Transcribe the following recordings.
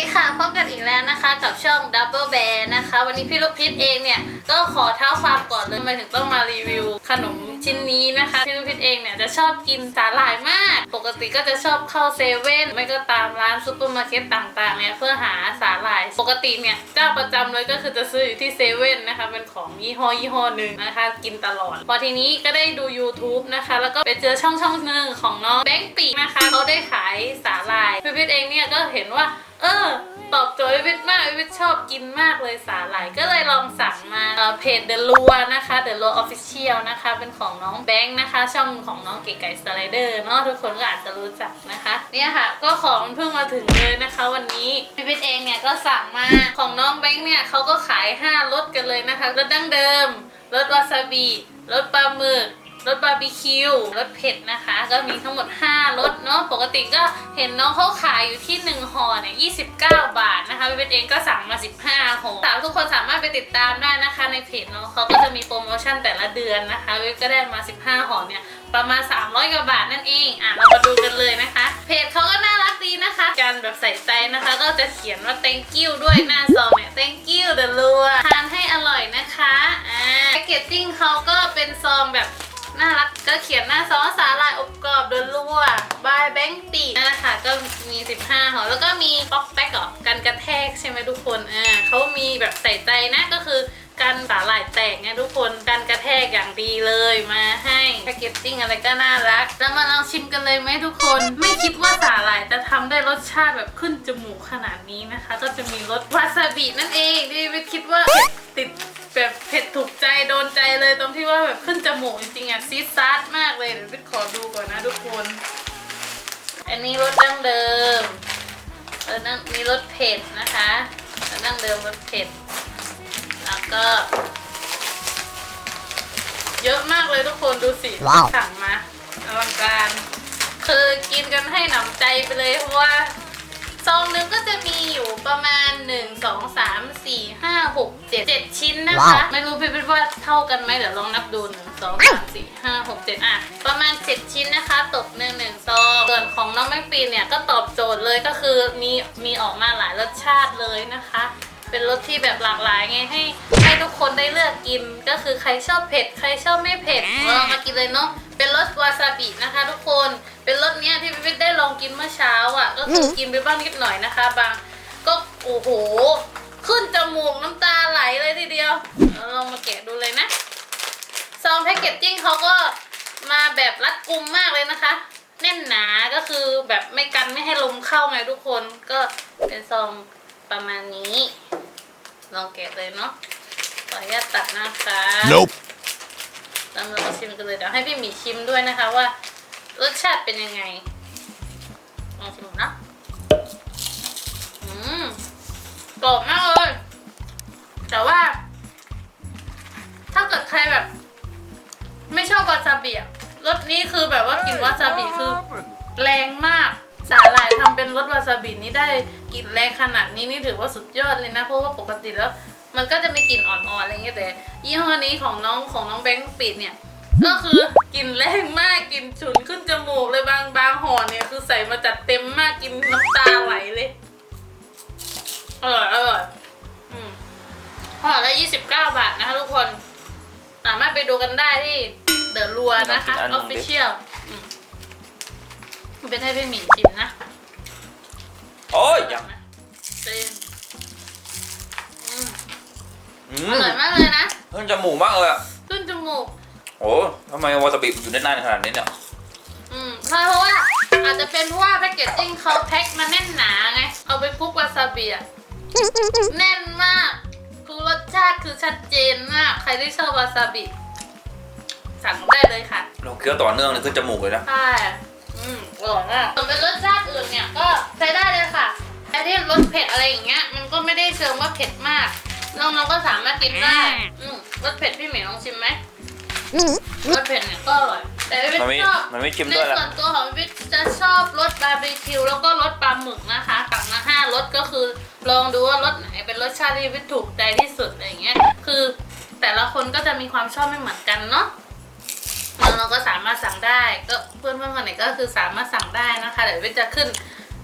ดีค่ะ พบกันอีกแล้วนะคะ กับช่อง Double Bear นะคะ วันนี้พี่ลูกพิษเองเนี่ย ก็ขอเท้าความก่อนเลยทำไมถึงต้องมารีวิว ขนมชิ้นนี้นะคะพี่พิษเองเนี่ยจะชอบกินสาหร่ายมาก ปกติก็จะชอบเข้าเซเว่นไม่ก็ตามร้านซูเปอร์มาร์เก็ตต่างๆเนี่ยเพื่อหาสาหร่าย ปกติเนี่ยเจ้าประจำเลยก็คือจะซื้ออยู่ที่เซเว่นนะคะเป็นของยี่ห้อยี่ห้อหนึ่งนะคะกินตลอด พอทีนี้ก็ได้ดู YouTube นะคะ แล้วก็ไปเจอช่องช่องหนึ่งของน้องแบงค์ปีนะคะเขาได้ขายสาหร่ายพี่พิษเองเนี่ยก็เห็นว่า เออตอบโจทย์พี่พิทมากพี่พิทชอบกินมากเลยสาหร่ายก็เลยลองสั่งมาเพจเพจ The l u a นะคะ The l u a Official นะคะ เป็นของน้องแบงค์นะคะ ช่องของน้องเก๋ไก่สไลเดอร์เนาะทุกคนก็อาจจะรู้จักนะคะ เนี่ยค่ะ ก็ของมันเพิ่งมาถึงเลยนะคะ วันนี้พี่เพิทเองเนี่ยก็สั่งมาของน้องแบงค์เนี่ยเขาก็ขาย 5รสกันเลยนะคะรสดั้งเดิมรสวาซาบิรสปลาหมึก รสบาร์บีคิวรสเผ็ดนะคะ ก็มีทั้งหมด 5รสเนาะปกติก็เห็นน้องเขาขายอยู่ที่ 1ห่อเนี่ย29 บาทนะคะเป็นเองก็สั่งมา 15ห่อสาวทุกคนสามารถไปติดตามได้นะคะในเพจเนาะเขาก็จะมีโปรโมชั่นแต่ละเดือนนะคะเว็บก็ได้มา 15ห่อเนี่ยประมาณ 300กว่าบาทนั่นเองอะเรามาดูกันเลยนะคะ เพจเขาก็น่ารักดีนะคะการแบบใส่ใจนะคะ ก็จะเขียนว่า thank you ด้วยหน้าซองเนี่ย thank you เดลัวทานให้อร่อยนะคะอ่าแพคเกจจิ้งเขาก็เป็นซองแบบ น่ารักก็เขียนหน้าซองว่าสาลายอบกรอบเดินรั่วบายแบงค์ปีนั่นแหละค่ะก็มี 15ห่อแล้วก็มีป๊อกแป๊กเหรอกันกระแทกใช่ไหมทุกคนอ่าเขามีแบบใส่ใจนะก็คือกันสาหร่ายแตกไงทุกคนกันกระแทกอย่างดีเลยมาให้แพคเกจจิ้งอะไรก็น่ารัก แล้วมาลองชิมกันเลยไหมทุกคน ไม่คิดว่าสาหร่ายจะทำได้รสชาติแบบขึ้นจมูกขนาดนี้นะคะ ก็จะมีรสวาซาบินั่นเองที่ไม่คิดว่าติด แบบเผ็ดถูกใจโดนใจเลยตรงที่ว่าแบบขึ้นจมูกจริงๆอะซีดซาดมากเลยเดี๋ยวพี่ขอดูก่อนนะทุกคน อันนี้รสดั้งเดิมเออนั่งมีรสเผ็ดนะคะรสดั้งเดิมรสเผ็ด แล้วก็ เยอะมากเลยทุกคนดูสิว้าวสั่งมาอลังการคือกินกันให้หนำใจไปเลยเพราะว่า ซองหนึงก็จะมีอยู่ประมาณ 1 2 3 4 5 6 7 7 ชิ้นนะคะ ว้าว ไม่รู้พี่พี่ว่าเท่ากันไหมเดี๋ยวลองนับดู 1 2 3 4 5 6 7 อะ ประมาณ 7 ชิ้นนะคะ ตกหนึ่งหนึ่งซองส่วนของน้องแม็กปีนเนี่ย ก็ตอบโจทย์เลยก็คือมีมีออกมาหลายรสชาติเลยนะคะ เป็นรสที่แบบหลากหลายไงให้ให้ทุกคนได้เลือกกินก็คือใครชอบเผ็ด ใครชอบไม่เผ็ดลองมากินเลยเนาะ เป็นรสวาซาบินะคะ ทุกคน เป็นรสเนี้ยที่พี่วิทได้ลองกินเมื่อเช้าอะ ก็คือกินไปบ้างนิดหน่อยนะคะ บาง ก็โอ้โห ขึ้นจมูกน้ำตาไหลเลยทีเดียวเอาลองมาแกะดูเลยนะ ซองแพคเกจจิ้งเขาก็มาแบบรัดกุมมากเลยนะคะ แน่นหนา ก็คือแบบไม่กันไม่ให้ลมเข้าไงทุกคน ก็เป็นซองประมาณนี้ ลองแกะเลยเนาะขออนุญาตตัดนะคะ Nope. แล้วเรามาชิมกันเลยเดี๋ยวให้พี่หมีชิมด้วยนะคะว่ารสชาติเป็นยังไงลองชิมนะอืมกรอบมากเลย แต่ว่า ถ้าเกิดใครแบบ ไม่ชอบวาซาบิอะรสนี้คือแบบว่ากินวาซาบิคือแรงมาก สาหร่ายทำเป็นรสวาซาบินี่ได้กลิ่นแรงขนาดนี้นี่ถือว่าสุดยอดเลยนะ เพราะว่าปกติแล้ว มันก็จะมีกลิ่นอ่อนๆอะไรเงี้ยแต่ยี่ห้อนี้ของน้องของน้องแบงค์ปิดเนี่ย ก็คือกลิ่นแรงมากกลิ่นฉุนขึ้นจมูกเลยบางบางห่อเนี่ยคือใส่มาจัดเต็มมากกินน้ำตาไหลเลยอร่อยอร่อยอืมห่อละยี่สิบเก้าบาทนะคะทุกคน สามารถไปดูกันได้ที่เดอะรัวนะคะลองกินอันหอนึ่องฟดิฟิเชียลเป็นให้พี่หมิงชิมนะ โอ้ยยังเต็ม อือมร่อยมากเลยนะขึ้นจมูกมากเลยอะขึ้นจมูกโอ้ทำไมวาซาบิอยู่ได้นานขนาดนี้เนี่ยอืมใช่เพราะว่าอาจจะเป็นเพราะว่าแพคเกจจิ้งเขาแพ็คมาแน่นหนาไงเอาไปคลุกวาซาบิอะแน่นมาก คือรสชาติคือชัดเจนมาก ใครที่ชอบวาซาบิสั่งได้เลยค่ะ เราเคี้ยวต่อเนื่องเลยขึ้นจมูกเลยนะใช่อืมอร่อยมากส่วนเป็นรสชาติอื่นเนี่ยก็ใช้ได้เลยค่ะไอ้ที่รสเผ็ดอะไรอย่างเงี้ย มันก็ไม่ได้เชิงว่าเผ็ดมาก น้องๆก็สามารถกินได้อืมรสเผ็ดพี่เหมียวลองชิมไหมรสเผ็ดเนี่ยก็อร่อยแต่ไม่เป็นมันไม่ชอบมันไม่ชิมในด้วยละส่วนตัวของพี่จะชอบรสบาร์บีคิวแล้วก็รสปลาหมึกนะคะสั่งมาห้ารสก็คือลองดูว่ารสไหนเป็นรสชาติที่พี่ถูกใจที่สุดอะไรอย่างเงี้ย คือแต่ละคนก็จะมีความชอบไม่เหมือนกันเนาะแล้วเราก็สามารถสั่งได้ ก็เพื่อนเพื่อนๆคนไหนก็คือสามารถสั่งได้นะคะเดี๋ยววิทย์จะขึ้น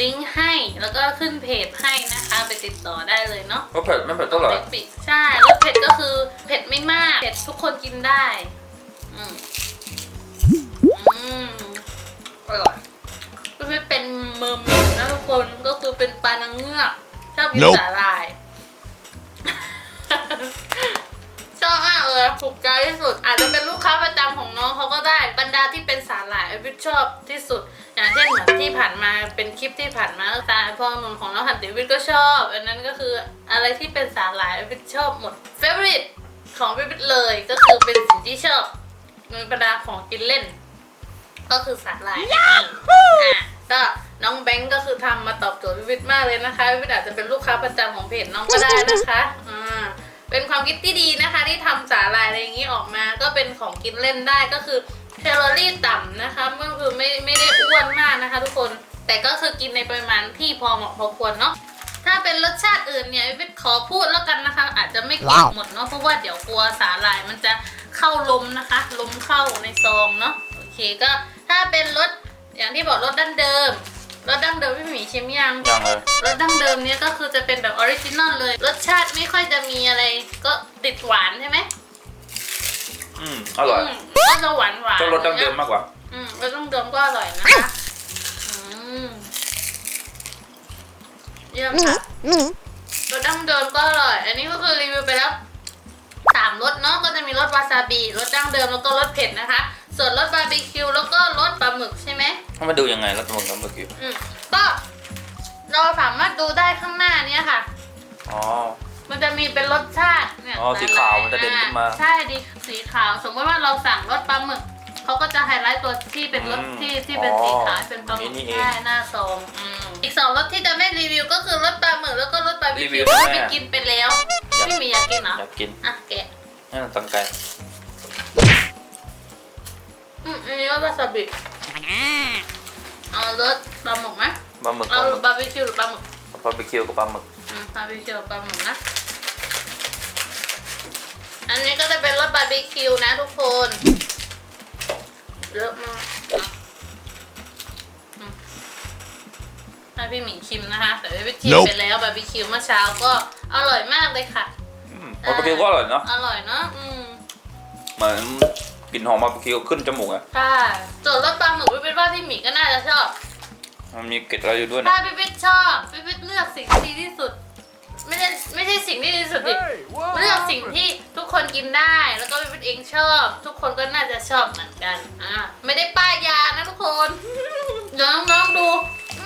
ลิงก์ให้แล้วก็ขึ้นเพจให้นะคะ ไปติดต่อได้เลยเนาะก็เผ็ดไม่เผ็ดเท่าไหร่เล็กปิดใช่รสเผ็ดก็คือเผ็ดไม่มากเผ็ดทุกคนกินได้อืมอืมอร่อยก็คือเป็นเมอร์เมดนะทุกคนก็คือเป็นปลานางเงือกชอบกิน Nope สาหร่าย ชอบมากเลยถูกใจที่สุด อาจจะเป็นลูกค้าประจำของน้องเขาก็ได้บรรดาที่เป็นสาหร่ายวิทชอบที่สุด อย่างเช่นเหมือนที่ผ่านมาเป็นคลิปที่ผ่านมาสาหร่ายพวงนนของน้องหันเดวิดก็ชอบ อันนั้นก็คืออะไรที่เป็นสาหร่ายวิทชอบหมดเฟเวอริตของวิทเลยก็คือเป็นสิ่งที่ชอบในบรรดาของกินเล่น ก็คือสาหร่ายนั่นเองอะก็น้องแบงก์ก็คือทำมาตอบโจทย์วิวิทมากเลยนะคะวิวิทอาจจะเป็นลูกค้าประจำของเพจน้องก็ได้นะคะอ่าเป็นความคิดที่ดีนะคะ ที่ทำสาหร่ายอะไรอย่างนี้ออกมา ก็เป็นของกินเล่นได้ก็คือ แคลอรี่ต่ำนะคะก็คือไม่ไม่ได้อ้วนมากนะคะ ทุกคน แต่ก็คือกินในปริมาณที่พอเหมาะพอควรเนาะถ้าเป็นรสชาติอื่นเนี่ยวิทขอพูดแล้วกันนะคะ อาจจะไม่เก็บว้าวหมดเนาะเพราะว่าเดี๋ยวกลัวสาหร่ายมันจะเข้าลมนะคะลมเข้าในซองเนาะโอเคก็ถ้าเป็นรสอย่างที่บอกรสดั้งเดิมรสดั้งเดิมพี่หมีชิมยังยังเลยรสดั้งเดิมเนี้ยก็คือจะเป็นแบบออริจินอลเลย รสชาติไม่ค่อยจะมีอะไร ก็ติดหวานใช่ไหม อืมอร่อยมก็จะหวานหวานชอบรสดั้งเดิมมากกว่า อืมรสดั้งเดิมก็อร่อยนะคะอืมเยี่ยมค่ะรสดั้งเดิมก็อร่อย อันนี้ก็คือรีวิวไปแล้วสามรสเนาะก็จะมีรสวาซาบิรสดั้งเดิมแล้วก็รสเผ็ดนะคะ ส่วนรสบาร์บีคิวแล้วก็รสปลาหมึกใช่ไหมถ้ามาดูยังไงแล้วตรงนั้นเมื่อกี้อืมก็เราสามารถดูได้ข้างหน้าเนี้ยค่ะอ๋อ มันจะมีเป็นรสชาติเนี่ยอ๋อสีขาวมันจะเด่นขึ้นมาอ่ใช่ดีสีขาว สมมติว่าเราสั่งรสปลาหมึกเขาก็จะไฮไลท์ตัวที่เป็นรสอืมที่ที่เป็นอ๋อสีขาวเป็นปลาหมึกนี่เองใช่หน้าซองอืมอีกสองรสที่จะไม่รีวิวก็คือรสปลาหมึกแล้วก็รสบาร์บีรีวิคิววที่แม่ ไปกินไปแล้วพี่หมีอยากกินเหรออยากกินอะแกะนี่มันตังไก่อืมอันนี้ก็วาซาบิเอารสปลาหมึกไหมปลาหมึกปเอาลาหมึกบาร์บีคิวหรือปลาหมึก บาร์บีคิวกับปลาหมึกอืม บาร์บีคิวกับปลาหมึกนะ อันนี้ก็จะเป็นรสบาร์บีคิวนะทุกคน เยอะมากอะอืมให้พี่หมิงชิมนะคะแต่พี่ชิม Nope ไปแล้วบาร์บีคิวเมื่อเช้าก็อร่อยมากเลยค่ะอืมบาร์บีคิวก็อร่อยเนาะ อร่อยเนาะอืมเหมือนกลิ่นหอมบาร์บีคิวขึ้นจมูกอะใช่ส่วนรสปลาหมึกพี่เป็นว่าพี่หมีก็น่าจะชอบ มันมีเกล็ดอะไรอยู่ด้วยนะถ้าพี่ปิ๊ดชอบพี่ปิ๊ดเลือกสิ่งที่ดีที่สุด ไม่ใช่ไม่ใช่สิ่งที่ดีที่สุดดิเลือกสิ่งที่ทุกคนกินได้แล้วก็พี่ปิ๊ดเองชอบ ทุกคนก็น่าจะชอบเหมือนกันอ่าไม่ได้ป้ายยานะทุกคนเดี๋ยวน้องๆดู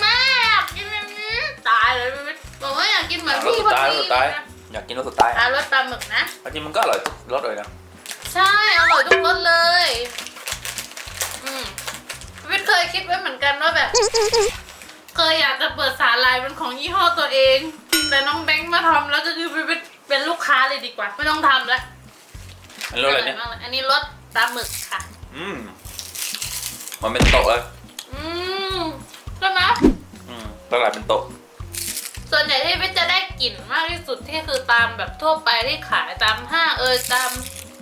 แม่อยากกินแบบนี้ตายเลยพี่ปิ๊ดบอกว่าอยากกินเหมือนรสพี่สุพดอท้ายรดีสสุดท้ายนะอยากกินรสสุดท้ายอ่ารสปลาหมึกนะจริงมันก็อร่อยรสเลยนะใช่อร่อยทุกรสเลยอืมวิทย์เคยคิดไว้เหมือนกันว่าแบบ เคยอยากจะเปิดสาลายเป็นของยี่ห้อตัวเอง แต่น้องแบงค์มาทำแล้วก็คือวิทย์เป็นลูกค้าเลยดีกว่า ไม่ต้องทำแล้วอันนี้รสอะไรเนี่ย มากเลยอันนี้รสปลาหมึกค่ะ อืม มันเป็นโต๊ะเลยอืมใช่ไหมอืมตลาดเป็นโต๊ะ ส่วนใหญ่ที่วิทย์จะได้กลิ่นมากที่สุดที่คือตามแบบทั่วไปที่ขายตามห้างเอยตาม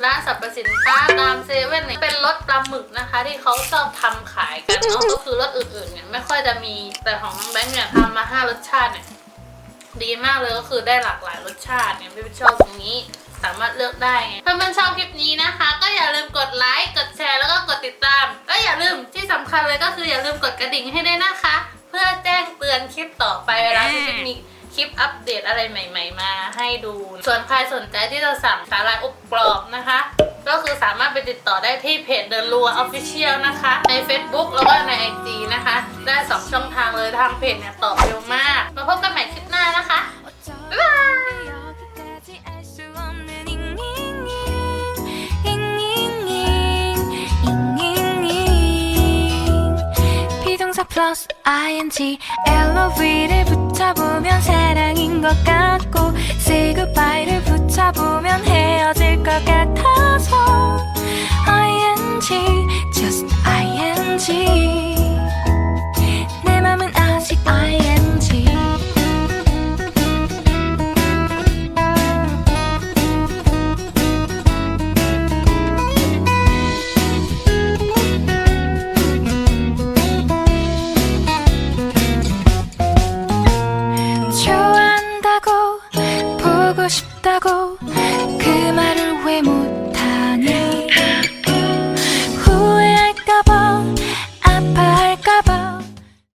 ร้านสรรพสินค้าตามเซเว่นเนี่ยเป็นรสปลาหมึกนะคะ ที่เขาชอบทำขายกันเนาะก็คือรสอื่นๆเนี่ยไม่ค่อยจะมีแต่ของน้องแบงค์เนี่ยทำมาห้ารสชาติเนี่ย ดีมากเลยก็คือได้หลากหลายรสชาติเนี่ยพี่ชอบตรงนี้สามารถเลือกได้ไงถ้ามันชอบคลิปนี้นะคะ ก็อย่าลืมกดไลค์กดแชร์แล้วก็กดติดตามและอย่าลืมที่สำคัญเลยก็คืออย่าลืมกดกระดิ่งให้ด้วยนะคะ เพื่อแจ้งเตือนคลิปต่อไปเวลาที่มีคลิปอัปเดตอะไรใหม่ ๆ มาให้ดู ส่วนใครสนใจที่จะสั่งสาหร่ายอบกรอบนะคะ ก็คือสามารถไปติดต่อได้ที่เพจเดอะลัวออฟฟิเชียลนะคะ ใน Facebook แล้วก็ใน IG นะคะ ได้ 2 ช่องทางเลยทางเพจเนี่ยตอบเร็วมาก 건지 LOV를 붙여보면 사랑인 것 같고 Say goodbye를 붙여보면